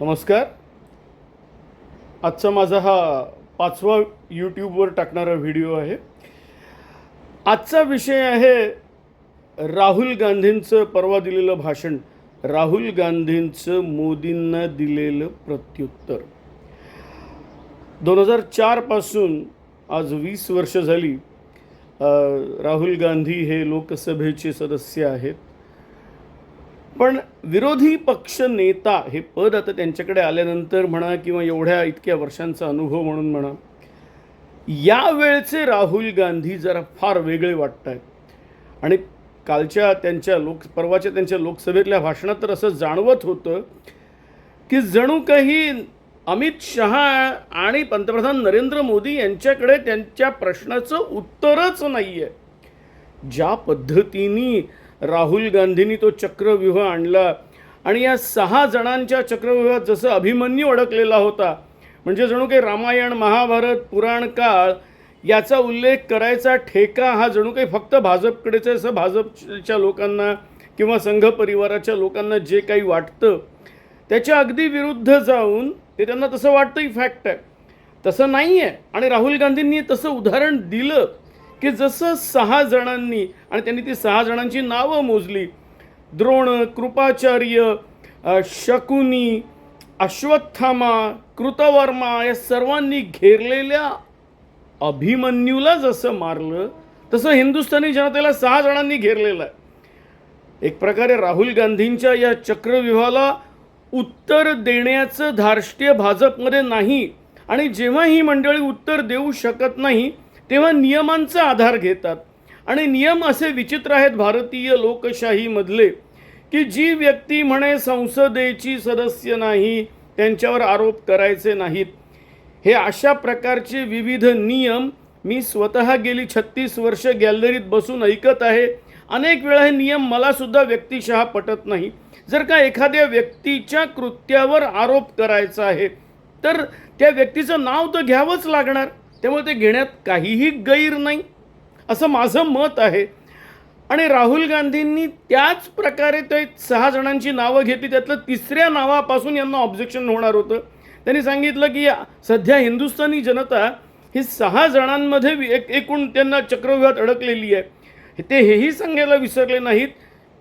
नमस्कार. आजचा माझा हा पाचवा यूट्यूबवर टाकणारा व्हिडिओ आहे. आजचा विषय आहे राहुल गांधींचं परवा दिलेलं भाषण. राहुल गांधींचं मोदींना दिलेलं प्रत्युत्तर. दोन हजार चारपासून आज वीस वर्ष झाली राहुल गांधी हे लोकसभेचे सदस्य आहेत. पण विरोधी पक्ष नेता हे पद आता त्यांच्याकडे आल्यानंतर म्हणा किंवा एवढ्या इतक्या वर्षांचा अनुभव म्हणून म्हणा यावेळचे राहुल गांधी जरा फार वेगळे वाटत आहेत आणि कालच्या त्यांच्या लोक परवाच्या त्यांच्या लोकसभेतल्या भाषणात तर असं जाणवत होतं की जणू काही अमित शहा आणि पंतप्रधान नरेंद्र मोदी यांच्याकडे त्यांच्या प्रश्नाचं उत्तरच नाही आहे ज्या पद्धतीने राहुल गांधींनी तो चक्रव्यूह आणला. आणि या सहा जणांच्या चक्रव्यूहात जसं अभिमन्यू अडकलेला होता म्हणजे जणू काही रामायण महाभारत पुराण काळ याचा उल्लेख करायचा ठेका हा जणू काही फक्त भाजपकडेच आहे असं भाजपच्या लोकांना किंवा संघ परिवाराच्या लोकांना जे काही वाटतं त्याच्या अगदी विरुद्ध जाऊन ते त्यांना तसं वाटतंही फॅक्ट आहे. तसं नाही आहे आणि राहुल गांधींनी तसं उदाहरण दिलं की जसं सहा जणांनी आणि त्यांनी ती सहा जणांची नावं मोजली द्रोण कृपाचार्य शकुनी अश्वत्थामा कृतवर्मा या सर्वांनी घेरलेल्या अभिमन्यूला जसं मारलं तसं हिंदुस्थानी जनतेला सहा जणांनी घेरलेलं आहे. एक प्रकारे राहुल गांधींच्या या चक्रव्यूहाला उत्तर देण्याचं धार्ष्ट्य भाजपमध्ये नाही आणि जेव्हा ही मंडळी उत्तर देऊ शकत नाही तेव्हा नियमांचा आधार घेतात. आणि नियम असे विचित्र आहेत भारतीय लोकशाहीमधले की जी व्यक्ती म्हणे संसदेची सदस्य नाही त्यांच्यावर आरोप करायचे नाहीत. हे अशा प्रकारचे विविध नियम मी स्वतः गेली छत्तीस वर्ष गॅलरीत बसून ऐकत आहे. अनेक वेळा हे नियम मलासुद्धा व्यक्तिशः पटत नाही. जर का एखाद्या व्यक्तीच्या कृत्यावर आरोप करायचा आहे तर त्या व्यक्तीचं नाव तर घ्यावंच लागणार. त्यामुळे ते घेण्यात काहीही गैर नाही असं माझं मत आहे. आणि राहुल गांधींनी त्याच प्रकारे ते सहा जणांची नावं घेतली. त्यातलं तिसऱ्या नावापासून यांना ऑब्जेक्शन होणार होतं. त्यांनी सांगितलं की सध्या हिंदुस्थानी जनता ही सहा जणांमध्ये एक एकूण त्यांना चक्रव्यूहात अडकलेली आहे. ते हेही सांगायला विसरले नाहीत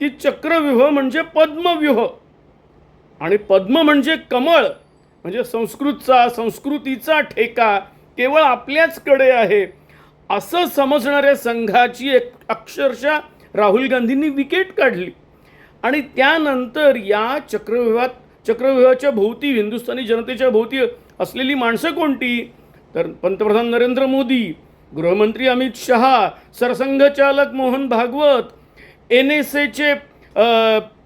की चक्रव्यूह म्हणजे पद्मव्यूह. आणि पद्म म्हणजे कमळ म्हणजे संस्कृतचा संस्कृतीचा ठेका केवळ आपल्याचकडे आहे. असं समजणाऱ्या संघाची एक अक्षरशः राहुल गांधींनी विकेट काढली. आणि त्यानंतर या चक्रव्यूहात चक्रव्यूहाच्या भोवती हिंदुस्थानी जनतेच्या भोवती असलेली माणसं कोणती? तर पंतप्रधान नरेंद्र मोदी गृहमंत्री अमित शहा सरसंघचालक मोहन भागवत एन एस एचे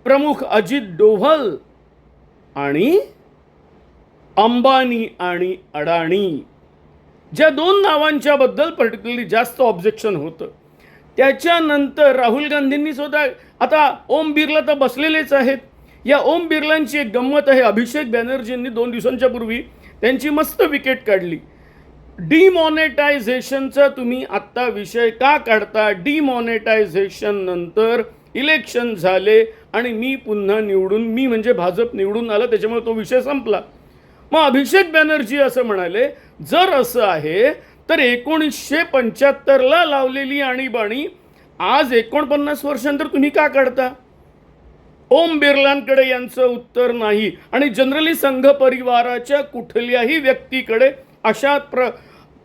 प्रमुख अजित डोव्हल आणि अंबानी आणि अडाणी. ज्या दोन नावांच्या बद्दल पर्टिक्युलरली जास्त ऑब्जेक्शन होतं. त्याच्यानंतर राहुल गांधींनी स्वतः आता ओम बिर्ला तर बसलेलेच आहेत. या ओम बिर्लांची एक गंमत आहे. अभिषेक बॅनर्जींनी दोन दिवसांच्या पूर्वी त्यांची मस्त विकेट काढली. डिमॉनेटायझेशनचा तुम्ही आत्ता विषय का काढता? डिमॉनेटायझेशन नंतर इलेक्शन झाले आणि मी पुन्हा निवडून मी म्हणजे भाजप निवडून आलं त्याच्यामुळे तो विषय संपला. मग अभिषेक बॅनर्जी असं म्हणाले जर असं आहे तर एकोणीसशे पंच्याहत्तरला लावलेली आणीबाणी आज एकोणपन्नास वर्षांतर तुम्ही का काढता? ओम बिर्लांकडे यांचं उत्तर नाही. आणि जनरली संघ परिवाराच्या कुठल्याही व्यक्तीकडे अशा प्र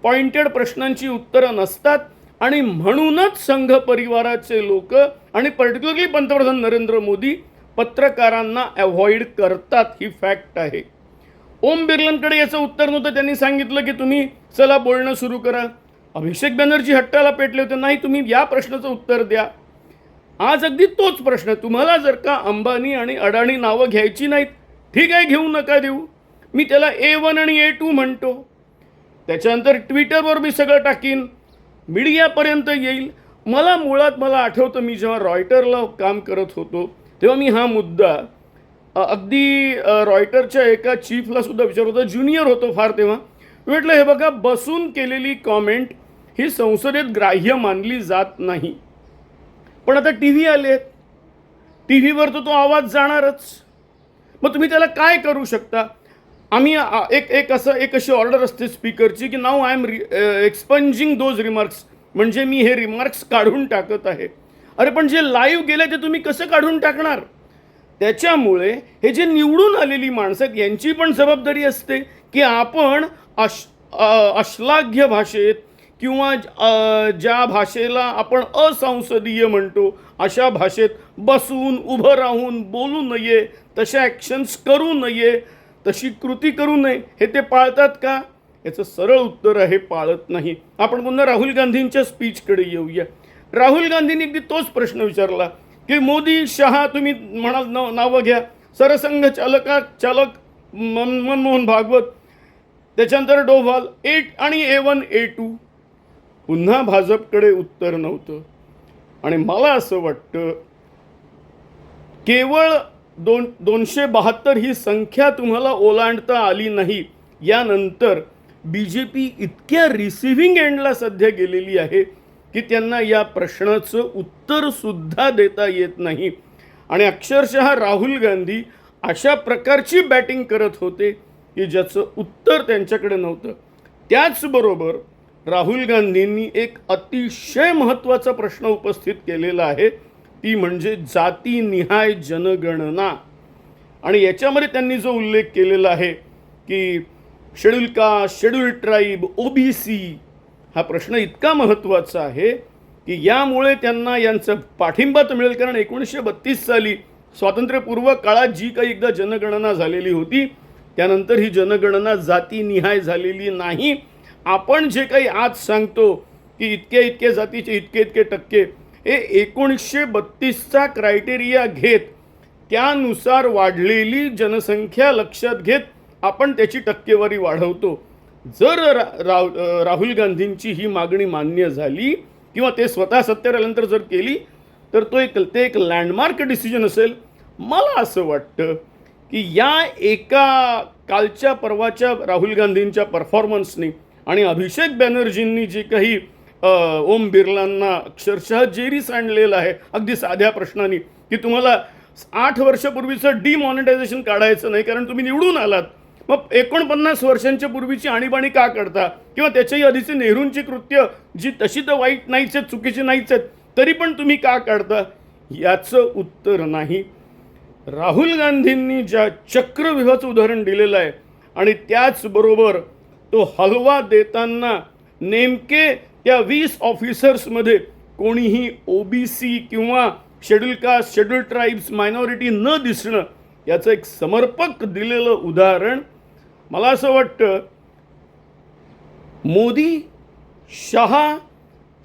पॉइंटेड प्रश्नांची उत्तरं नसतात. आणि म्हणूनच संघ परिवाराचे लोक आणि पर्टिक्युलरली पंतप्रधान नरेंद्र मोदी पत्रकारांना अवॉइड करतात ही फॅक्ट आहे. ओम बिर्लांकडे याचं उत्तर नव्हतं. त्यांनी सांगितलं की तुम्ही चला बोलणं सुरू करा. अभिषेक बॅनर्जी हट्टाला पेटले होते. नाही तुम्ही या प्रश्नाचं उत्तर द्या. आज अगदी तोच प्रश्न तुम्हाला जर का अंबानी आणि अडाणी नावं घ्यायची नाहीत ठीक आहे घेऊ नका देऊ. मी त्याला ए वन आणि ए टू म्हणतो. त्याच्यानंतर ट्विटरवर मी सगळं टाकीन. मीडियापर्यंत येईल. मला मुळात मला आठवतं मी जेव्हा रॉयटरला काम करत होतो तेव्हा मी हा मुद्दा अगदी रॉयटरच्या एका चीफला सुद्धा विचारत होता. ज्युनियर होतो फार तेव्हा. म्हटलं हे बघा बसून केलेली कॉमेंट ही संसदेत ग्राह्य मानली जात नाही. पण आता टी व्ही आले आहेत. टी व्हीवर तर तो आवाज जाणारच. मग तुम्ही त्याला काय करू शकता? आम्ही एक एक असं एक अशी ऑर्डर असते स्पीकरची की नाव I am expunging those remarks. म्हणजे मी हे रिमार्क्स काढून टाकत आहे. अरे पण जे लाईव्ह गेले ते तुम्ही कसं काढून टाकणार? त्याच्यामुळे हे जे निवडून आलेली माणसं आहेत यांची पण जबाबदारी असते की आपण अश अश्लाघ्य भाषेत किंवा ज्या भाषेला आपण असंसदीय म्हणतो अशा भाषेत बसून उभं राहून बोलू नये तशा ॲक्शन्स करू नये तशी कृती करू नये हे ते पाळतात का? याचं सरळ उत्तर आहे पाळत नाही. आपण पुन्हा राहुल गांधींच्या स्पीचकडे येऊया. राहुल गांधींनी अगदी तोच प्रश्न विचारला. की मोदी शहा तुम्ही म्हणाल नाव नावं घ्या. सरसंघ चालका चालक मन मनमोहन भागवत त्याच्यानंतर डोभाल एट आणि ए वन ए टू. पुन्हा भाजपकडे उत्तर नव्हतं. आणि मला असं वाटतं केवळ दोन दोनशे बहात्तर ही संख्या तुम्हाला ओलांडता आली नाही. यानंतर बी जे पी इतक्या रिसिव्हिंग एंडला सध्या गेलेली आहे. की त्यांना या प्रश्नाचं उत्तरसुद्धा देता येत नाही. आणि अक्षरशः राहुल गांधी अशा प्रकारची बॅटिंग करत होते की ज्याचं उत्तर त्यांच्याकडे नव्हतं. त्याचबरोबर राहुल गांधींनी एक अतिशय महत्त्वाचा प्रश्न उपस्थित केलेला आहे. ती म्हणजे जातीनिहाय जनगणना. आणि याच्यामध्ये त्यांनी जो उल्लेख केलेला आहे की schedule caste schedule tribe OBC हा प्रश्न इतका महत्त्वाचा आहे की यामुळे त्यांना यांचं पाठिंबा तर मिळेल. कारण एकोणीसशे बत्तीस साली स्वातंत्र्यपूर्व काळात जी काही एकदा जनगणना झालेली होती त्यानंतर ही जनगणना जातीनिहाय झालेली नाही. आपण जे काही आज सांगतो की इतक्या इतक्या जातीचे इतके इतके टक्के हे एकोणीसशे बत्तीसचा क्रायटेरिया घेत त्यानुसार वाढलेली जनसंख्या लक्षात घेत आपण त्याची टक्केवारी वाढवतो. जर रा, राव राहुल गांधींची ही मागणी मान्य झाली किंवा ते स्वतः सत्तेवर आल्यानंतर जर केली तर तो एक ते एक लँडमार्क डिसिजन असेल. मला असं वाटतं की या एका कालच्या परवाच्या राहुल गांधींच्या परफॉर्मन्सनी आणि अभिषेक बॅनर्जींनी जे काही ओम बिर्लांना अक्षरशः जेरीस आणलेलं आहे अगदी साध्या प्रश्नाने की तुम्हाला आठ वर्षापूर्वीचं डिमॉनिटायझेशन काढायचं नाही कारण तुम्ही निवडून आलात. मग एकोणपन्नास वर्षांच्या पूर्वीची आणीबाणी का करता? किंवा त्याच्याही आधीची नेहरूंची कृत्य जी तशी तर वाईट नाहीच आहेत चुकीची नाहीच आहेत तरी पण तुम्ही का काढता? याचं उत्तर नाही. राहुल गांधींनी ज्या चक्रव्यूहाचं उदाहरण दिलेलं आहे आणि त्याचबरोबर तो हलवा देताना नेमके त्या वीस ऑफिसर्समध्ये कोणीही ओ बी सी किंवा schedule caste schedule tribes minority न दिसणं याचं एक समर्पक दिलेलं उदाहरण मला असं वाटतं मोदी शहा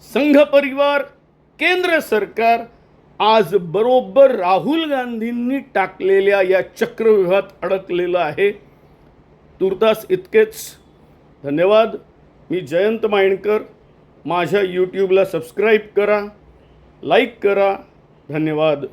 संघ परिवार केंद्र सरकार आज बरोबर राहुल गांधींनी टाकलेल्या या चक्रव्यूहात अडकलेलं आहे. तुर्तास इतकेच. धन्यवाद. मी जयंत मायणकर माझ्या यूट्यूबला सबस्क्राईब करा लाईक करा. धन्यवाद.